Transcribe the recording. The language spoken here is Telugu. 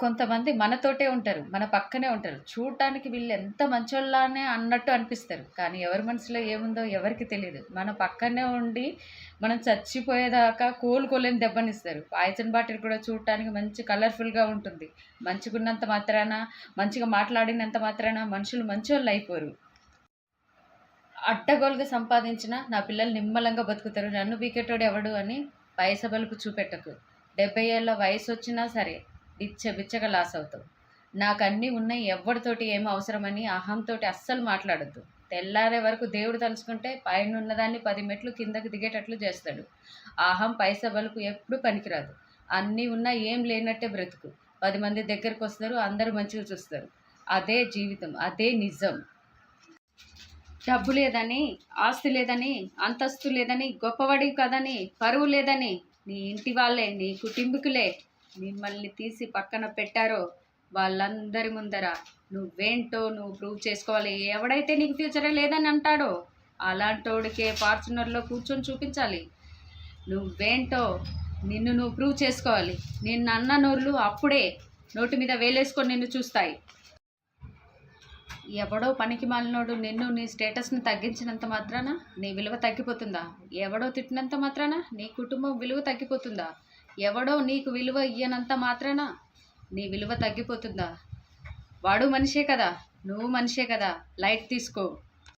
కొంతమంది మనతోటే ఉంటారు. మన పక్కనే ఉంటారు. చూడటానికి వీళ్ళు ఎంత మంచోళ్ళనే అన్నట్టు అనిపిస్తారు. కానీ ఎవరి మనసులో ఏముందో ఎవరికి తెలియదు మన పక్కనే ఉండి మనం చచ్చిపోయేదాకా కోలుకోలేని దెబ్బనిస్తారు. పాయసన్ బాటిల్ కూడా చూడటానికి మంచి కలర్‌ఫుల్‌గా ఉంటుంది. మంచిగున్నంత మాత్రాన, మంచిగా మాట్లాడినంత మాత్రాన మనుషులు మంచోళ్ళయిపోరు. అడ్డగోలుగా సంపాదించిన నా పిల్లలు నిమ్మలంగా బతుకుతారు. నన్ను పీకేటోడు ఎవడు అని పైస బలుపు చూపెట్టకు. 70 ఏళ్ళ వయసొచ్చినా సరే బిచ్చ బిచ్చగా లాస్ అవుతావు. నాకన్నీ ఉన్నాయి ఎవరితోటి ఏం అవసరమని అహంతోటి అస్సలు మాట్లాడొద్దు. తెల్లారే వరకు దేవుడు తలుచుకుంటే పైనున్నదాన్ని 10 మెట్లు కిందకి దిగేటట్లు చేస్తాడు. అహం పైస బలుపు ఎప్పుడు పనికిరాదు. అన్నీ ఉన్నా ఏం లేనట్టే బ్రతుకు. పది మంది దగ్గరకొస్తారు. అందరూ మంచిగా చూస్తారు. అదే జీవితం. అదే నిజం. డబ్బు లేదని, ఆస్తి లేదని, అంతస్తు లేదని, గొప్పవాడివి కాదని, పరువు లేదని నీ ఇంటి వాళ్ళే, నీ కుటుంబీకులే మిమ్మల్ని తీసి పక్కన పెట్టారో వాళ్ళందరి ముందర నువ్వేంటో నువ్వు ప్రూవ్ చేసుకోవాలి. ఎవడైతే నీకు ఫ్యూచరే లేదని అంటాడో అలాంటోడికే ఫార్చునర్‌లో కూర్చొని చూపించాలి. నువ్వేంటో నిన్ను నువ్వు ప్రూవ్ చేసుకోవాలి. నిన్నన్న నోర్లు అప్పుడే నోటి మీద వేలేసుకొని నిన్ను చూస్తాయి. ఎవడో పనికి మాలినోడు నిన్ను నీ స్టేటస్‌ని తగ్గించినంత మాత్రాన నీ విలువ తగ్గిపోతుందా? ఎవడో తిట్టినంత మాత్రాన నీ కుటుంబం విలువ తగ్గిపోతుందా? ఎవడో నీకు విలువ ఇయ్యనంత మాత్రాన నీ విలువ తగ్గిపోతుందా? వాడు మనిషే కదా! నువ్వు మనిషే కదా! లైట్ తీసుకో.